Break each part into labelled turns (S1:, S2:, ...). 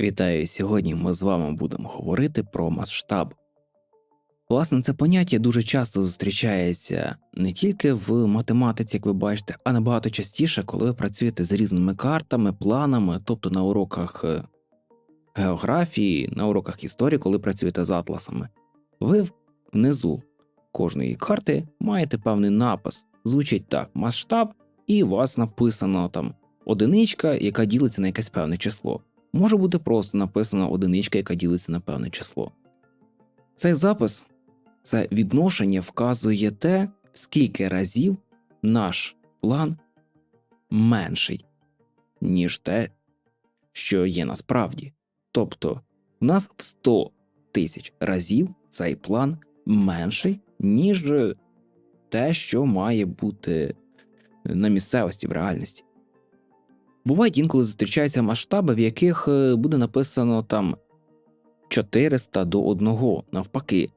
S1: Вітаю! Сьогодні ми з вами будемо говорити про масштаб. Власне, це поняття дуже часто зустрічається не тільки в математиці, як ви бачите, а набагато частіше, коли ви працюєте з різними картами, планами, тобто на уроках е, географії, на уроках історії, коли працюєте з атласами. Ви внизу кожної карти маєте певний напис. Звучить так: масштаб, і у вас написано там одиничка, яка ділиться на якесь певне число. Може бути просто написана одиничка, яка ділиться на певне число. Цей запис це відношення вказує те, скільки разів наш план менший, ніж те, що є насправді. Тобто, в нас в 100 тисяч разів цей план менший, ніж те, що має бути на місцевості в реальності. Бувають інколи зустрічаються масштаби, в яких е, буде написано там 400 до 1, навпаки.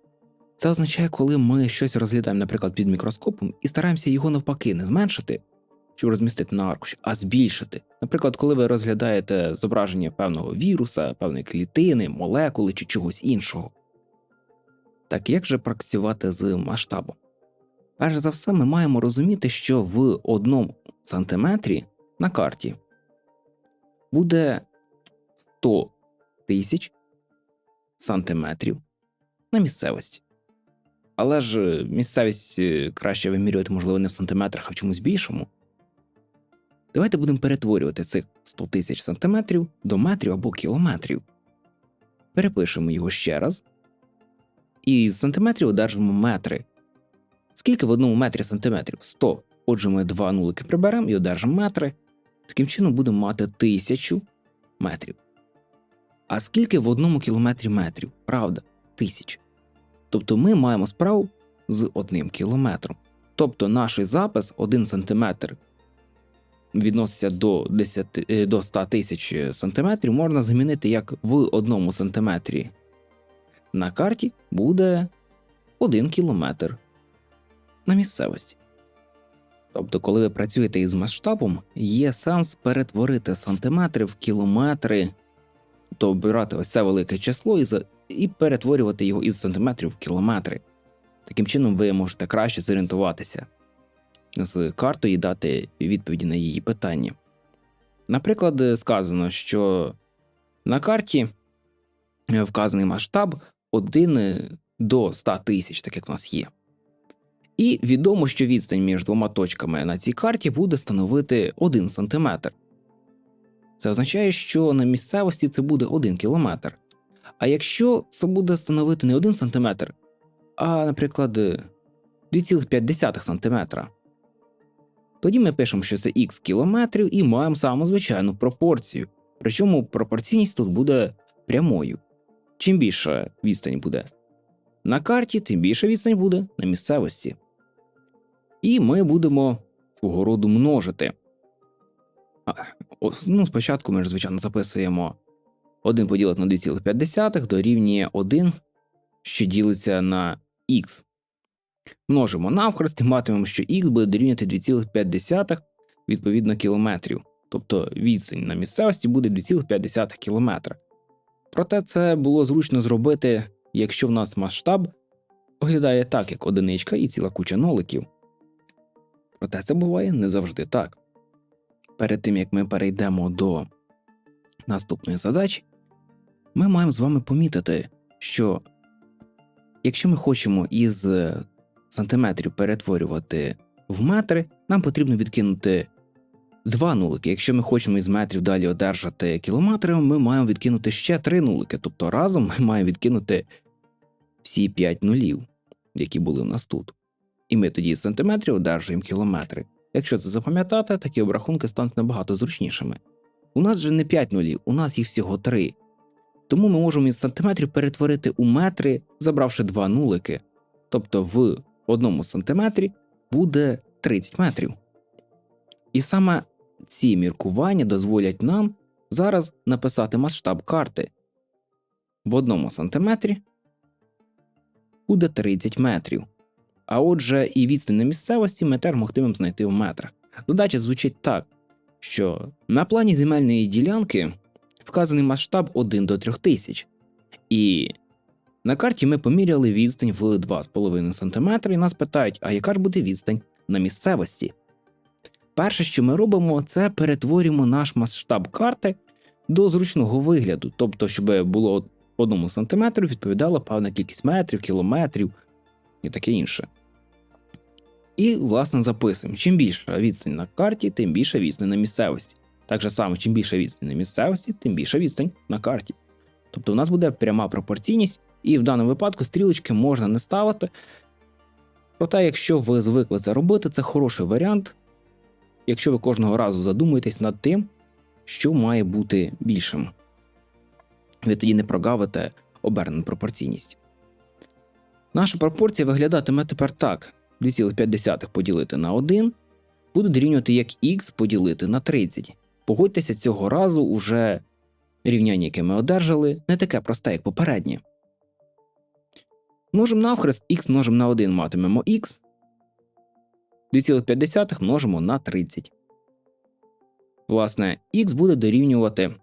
S1: Це означає, коли ми щось розглядаємо, наприклад, під мікроскопом, і стараємося його навпаки не зменшити, щоб розмістити на аркуші, а збільшити. Наприклад, коли ви розглядаєте зображення певного віруса, певної клітини, молекули чи чогось іншого. Так як же працювати з масштабом? Перш за все, ми маємо розуміти, що в одному сантиметрі на карті буде 100 тисяч сантиметрів на місцевості. Але ж місцевість е, краще вимірювати, можливо, не в сантиметрах, а в чомусь більшому. Давайте будемо перетворювати цих 100 тисяч сантиметрів до метрів або кілометрів. Перепишемо його ще раз. І з сантиметрів одержимо метри. Скільки в одному метрі сантиметрів? 100. Отже, ми два нулики приберемо і одержимо метри. Таким чином будемо мати тисячу метрів. А скільки в одному кілометрі метрів? Правда, тисяч. Тобто ми маємо справу з одним кілометром. Тобто наш запис 1 сантиметр відноситься до 10, е, до 100 тисяч сантиметрів, можна замінити як в одному сантиметрі. На карті буде 1 кілометр на місцевості. Тобто, коли ви працюєте із масштабом, є сенс перетворити сантиметри в кілометри, тобто обирати ось це велике число і, і перетворювати його із сантиметрів в кілометри. Таким чином, ви можете краще зорієнтуватися з картою і дати відповіді на її питання. Наприклад, сказано, що на карті вказаний масштаб 1 до 100 тисяч, так як в нас є. І відомо, що відстань між двома точками на цій карті буде становити 1 см. Це означає, що на місцевості це буде 1 км. А якщо це буде становити не 1 см, а, наприклад, 2,5 см, тоді ми пишемо, що це х кілометрів і маємо саму звичайну пропорцію. Причому пропорційність тут буде прямою. Чим більша відстань буде на карті, тим більша відстань буде на місцевості. І ми будемо свого роду множити. Ну, Спочатку ми ж, звичайно, записуємо 1 поділити на 2,5 дорівнює 1, що ділиться на х. Множимо навхрест і матимемо, що х буде дорівнювати 2,5 відповідно кілометрів. Тобто відстань на місцевості буде 2,5 кілометра. Проте це було зручно зробити, якщо в нас масштаб виглядає так, як одиничка і ціла куча ноликів. Проте це буває не завжди так. Перед тим як ми перейдемо до наступної задачі, ми маємо з вами помітити, що якщо ми хочемо із сантиметрів перетворювати в метри, нам потрібно відкинути два нулики. Якщо ми хочемо із метрів далі одержати кілометри, ми маємо відкинути ще три нулики. Тобто разом ми маємо відкинути всі п'ять нулів, які були в нас тут і ми тоді з сантиметрів одержуємо кілометри. Якщо це запам'ятати, такі обрахунки стануть набагато зручнішими. У нас же не 5 нулів, у нас їх всього 3. Тому ми можемо із сантиметрів перетворити у метри, забравши два нулики. Тобто в одному сантиметрі буде 30 метрів. І саме ці міркування дозволять нам зараз написати масштаб карти. В одному сантиметрі буде 30 метрів. А отже, і відстань на місцевості ми теж могтимемо знайти в метрах. Задача звучить так, що на плані земельної ділянки вказаний масштаб 1 до 3000. І на карті ми поміряли відстань в 2,5 см і нас питають, а яка ж буде відстань на місцевості? Перше, що ми робимо, це перетворюємо наш масштаб карти до зручного вигляду, тобто, щоб було одному сантиметру відповідала певна кількість метрів, кілометрів і таке інше. І, власне, записуємо: чим більша відстань на карті, тим більша відстань на місцевості. Так же само, чим більша відстань на місцевості, тим більша відстань на карті. Тобто у нас буде пряма пропорційність, і в даному випадку стрілочки можна не ставити. Проте, якщо ви звикли це робити, це хороший варіант, якщо ви кожного разу задумуєтесь над тим, що має бути більшим. Ви тоді не прогавите обернену пропорційність. Наша пропорція виглядатиме тепер так: 2,5 поділити на 1 буде дорівнювати як х поділити на 30. Погодьтеся, цього разу уже рівняння, яке ми одержали, не таке просте, як попереднє. Множимо навхрест х множимо на 1 матимемо х. 2,5 множимо на 30. Власне, х буде дорівнювати.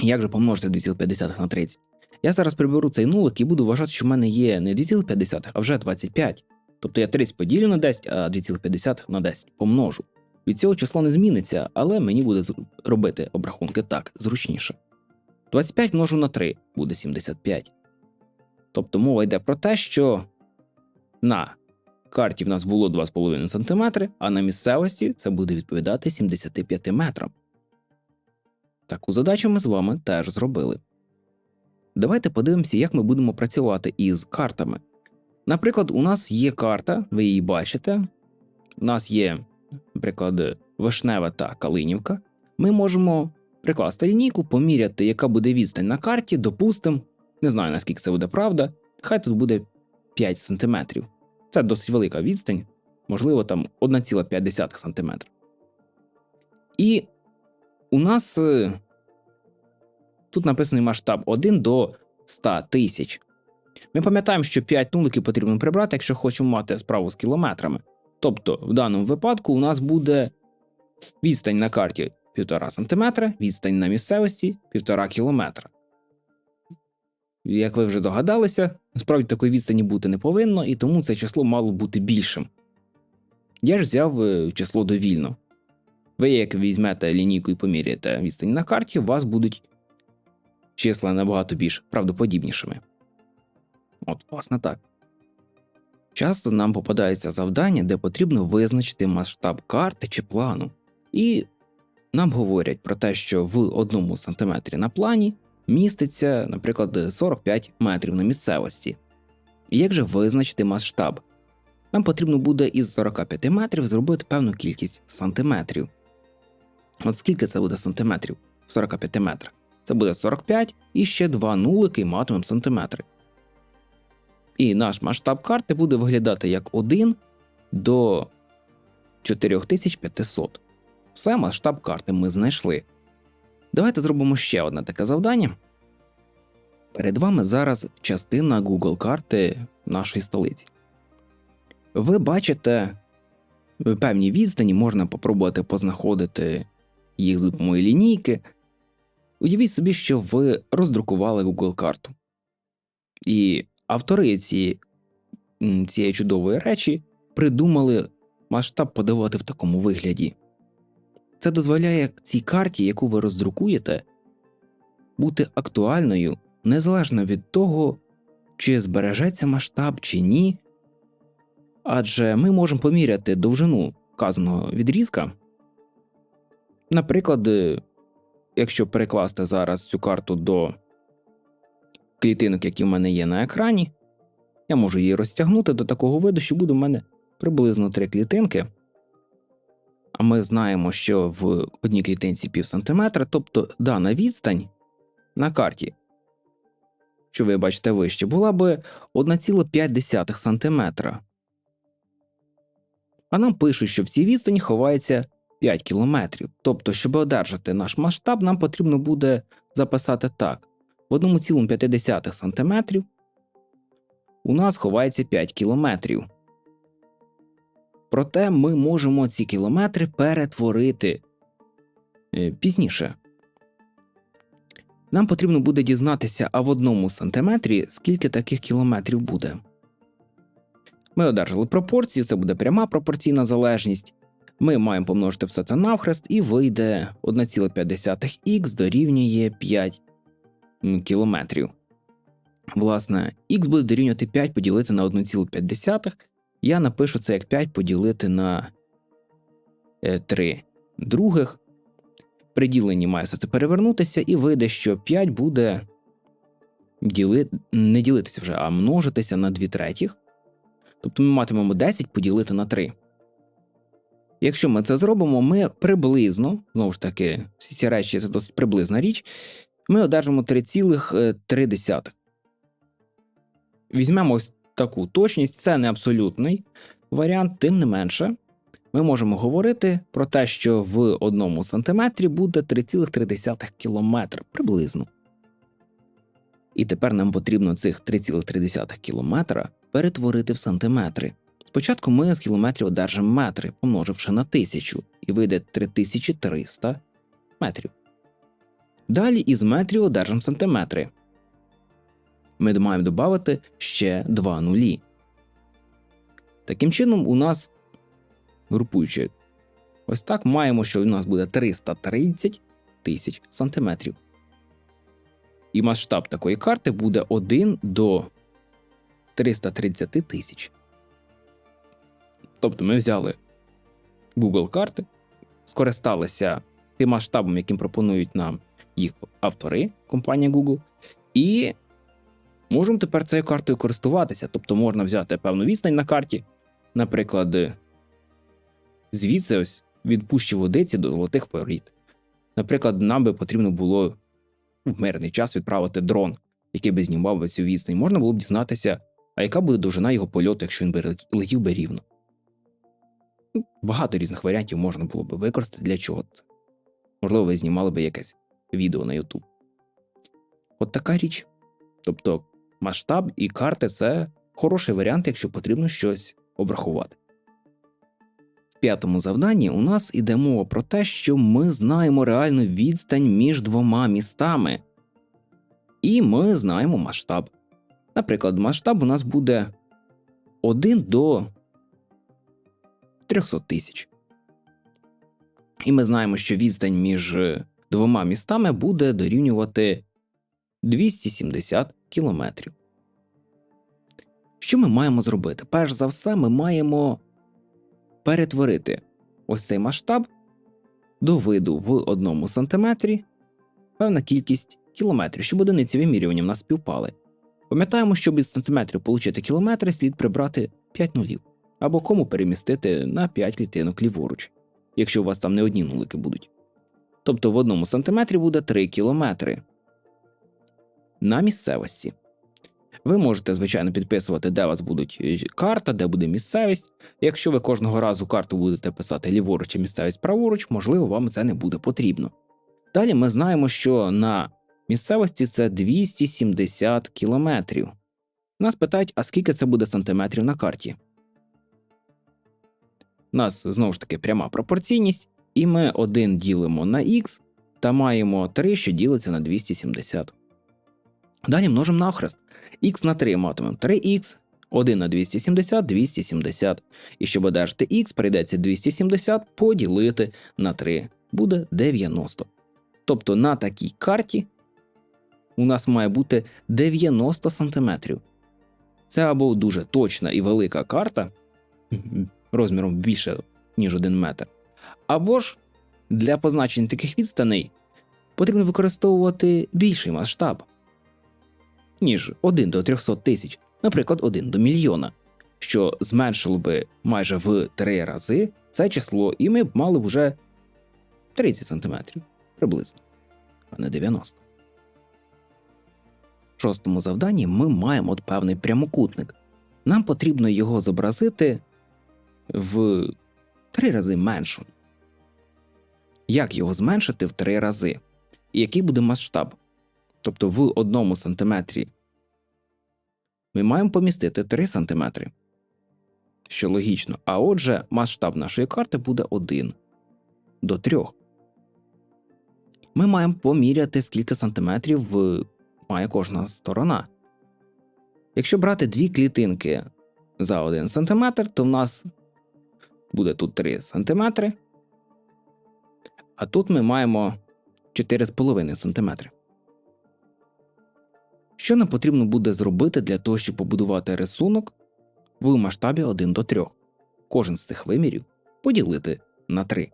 S1: Як же помножити 2,5 на 30? Я зараз приберу цей нулик і буду вважати, що в мене є не 2,5, а вже 25. Тобто я 30 поділю на 10, а 2,5 на 10 помножу. Від цього число не зміниться, але мені буде робити обрахунки так, зручніше. 25 множу на 3 буде 75. Тобто мова йде про те, що на карті в нас було 2,5 см, а на місцевості це буде відповідати 75 метрам. Таку задачу ми з вами теж зробили. Давайте подивимося, як ми будемо працювати із картами. Наприклад, у нас є карта, ви її бачите. У нас є, наприклад, Вишнева та Калинівка. Ми можемо прикласти лінійку, поміряти, яка буде відстань на карті, допустимо, не знаю наскільки це буде правда, хай тут буде 5 см. Це досить велика відстань, можливо, там 1,5 см. І у нас е, тут написаний масштаб 1 до 100 тисяч. Ми пам'ятаємо, що 5 нуликів потрібно прибрати, якщо хочемо мати справу з кілометрами. Тобто, в даному випадку у нас буде відстань на карті 1,5 см, відстань на місцевості 1,5 км. Як ви вже догадалися, насправді такої відстані бути не повинно, і тому це число мало бути більшим. Я ж взяв е, число довільно. Ви, як візьмете лінійку і поміряєте відстань на карті, у вас будуть числа набагато більш правдоподібнішими. От, власне так. Часто нам попадається завдання, де потрібно визначити масштаб карти чи плану, і нам говорять про те, що в одному сантиметрі на плані міститься, наприклад, 45 метрів на місцевості. І як же визначити масштаб? Нам потрібно буде із 45 метрів зробити певну кількість сантиметрів. От скільки це буде сантиметрів в 45 метрах? Це буде 45 і ще два нулики матимемо сантиметри. І наш масштаб карти буде виглядати як 1 до 4500. Все масштаб карти ми знайшли. Давайте зробимо ще одне таке завдання. Перед вами зараз частина Google карти нашої столиці. Ви бачите в певній відстані, можна попробувати познаходити їх з допомогою лінійки. Уявіть собі, що ви роздрукували Google карту. І автори цієї, цієї чудової речі придумали масштаб подавати в такому вигляді. Це дозволяє цій карті, яку ви роздрукуєте, бути актуальною незалежно від того, чи збережеться масштаб чи ні. Адже ми можемо поміряти довжину вказаного відрізка. Наприклад, якщо перекласти зараз цю карту до клітинок, які в мене є на екрані, я можу її розтягнути до такого виду, що буде в мене приблизно три клітинки. А ми знаємо, що в одній клітинці пів сантиметра, тобто дана відстань на карті, що ви бачите вище, була би 1,5 см. А нам пишуть, що в цій відстані ховається 5 км. Тобто, щоб одержати наш масштаб, нам потрібно буде записати так: в 1,5 см у нас ховається 5 кілометрів. Проте ми можемо ці кілометри перетворити е, пізніше. Нам потрібно буде дізнатися, а в одному сантиметрі скільки таких кілометрів буде. Ми одержали пропорцію, це буде пряма пропорційна залежність. Ми маємо помножити все це навхрест, і вийде 1,5х дорівнює 5 кілометрів. Власне, х буде дорівнювати 5 поділити на 1,5. Я напишу це як 5 поділити на 3 е, других. При діленні має все це перевернутися, і вийде, що 5 буде діли... не ділитися вже, а множитися на 2 третіх. Тобто ми матимемо 10 поділити на 3. Якщо ми це зробимо, ми приблизно, знову ж таки, всі ці речі це досить приблизна річ, ми одержимо 3,3. Візьмемо ось таку точність, це не абсолютний варіант, тим не менше, ми можемо говорити про те, що в одному сантиметрі буде 3,3 км приблизно. І тепер нам потрібно цих 3,3 км перетворити в сантиметри. Спочатку ми з кілометрів одержимо метри, помноживши на тисячу, і вийде 3300 метрів. Далі із метрів одержимо сантиметри. Ми маємо додати ще два нулі. Таким чином, у нас, групуючи ось так, маємо, що у нас буде 330 тисяч сантиметрів. І масштаб такої карти буде 1 до 330 тисяч. Тобто ми взяли Google карти, скористалися тим масштабом, яким пропонують нам їх автори, компанія Google, і можемо тепер цією картою користуватися. Тобто можна взяти певну відстань на карті, наприклад, звідси ось від пущі водиці до золотих порід. Наприклад, нам би потрібно було в мирний час відправити дрон, який би знімав цю відстань. Можна було б дізнатися, а яка буде довжина його польоту, якщо він би летів би рівно. Багато різних варіантів можна було б використати для чого це. Можливо, ви знімали би якесь відео на YouTube. От така річ. Тобто масштаб і карти це хороший варіант, якщо потрібно щось обрахувати. В п'ятому завданні у нас іде мова про те, що ми знаємо реальну відстань між двома містами, і ми знаємо масштаб. Наприклад, масштаб у нас буде 1 до 300 тисяч. І ми знаємо, що відстань між двома містами буде дорівнювати 270 кілометрів. Що ми маємо зробити? Перш за все, ми маємо перетворити ось цей масштаб до виду в одному сантиметрі певна кількість кілометрів, щоб одиниці вимірювання в нас співпали. Пам'ятаємо, щоб із сантиметрів отримати кілометри, слід прибрати 5 нулів або кому перемістити на 5 клітинок ліворуч, якщо у вас там не одні нулики будуть. Тобто в одному сантиметрі буде 3 кілометри. На місцевості. Ви можете, звичайно, підписувати, де у вас буде карта, де буде місцевість. Якщо ви кожного разу карту будете писати ліворуч і місцевість праворуч, можливо, вам це не буде потрібно. Далі ми знаємо, що на місцевості це 270 кілометрів. Нас питають, а скільки це буде сантиметрів на карті. У нас знову ж таки пряма пропорційність, і ми 1 ділимо на х та маємо 3, що ділиться на 270. Далі множимо навхрест. х на 3 матимемо 3х, 1 на 270 270. І щоб одержати х, прийдеться 270 поділити на 3, буде 90. Тобто на такій карті у нас має бути 90 см. Це або дуже точна і велика карта розміром більше, ніж 1 метр. Або ж для позначення таких відстаней потрібно використовувати більший масштаб, ніж 1 до 300 тисяч, наприклад, 1 до мільйона, що зменшило би майже в 3 рази це число, і ми б мали вже 30 см приблизно, а не 90. В шостому завданні ми маємо певний прямокутник. Нам потрібно його зобразити в три рази меншу. Як його зменшити в три рази? І який буде масштаб? Тобто в одному сантиметрі ми маємо помістити 3 сантиметри, що логічно. А отже, масштаб нашої карти буде 1 до 3. ми маємо поміряти, скільки сантиметрів має кожна сторона. Якщо брати дві клітинки за 1 см, то в нас буде тут 3 см, а тут ми маємо 4,5 см. Що нам потрібно буде зробити для того, щоб побудувати рисунок в масштабі 1 до 3? Кожен з цих вимірів поділити на 3.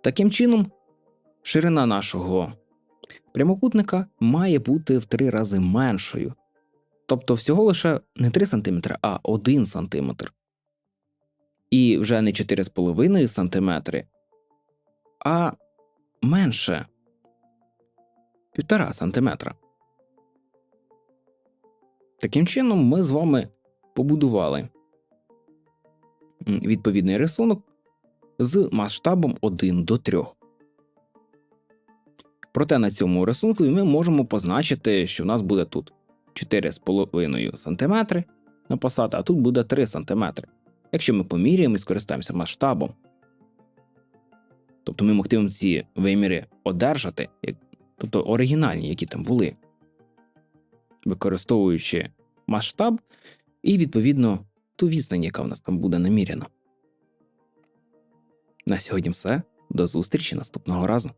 S1: Таким чином, ширина нашого прямокутника має бути в 3 рази меншою. Тобто всього лише не 3 см, а 1 см. І вже не 4,5 см, а менше 1,5 см. Таким чином, ми з вами побудували відповідний рисунок з масштабом 1 до 3. Проте на цьому рисунку ми можемо позначити, що у нас буде тут 4,5 см на посад, а тут буде 3 см. Якщо ми поміряємо і скористаємося масштабом. Тобто ми могтимемо ці виміри одержати, тобто оригінальні, які там були, використовуючи масштаб і, відповідно, ту відстань, яка в нас там буде наміряна. На сьогодні все. До зустрічі наступного разу.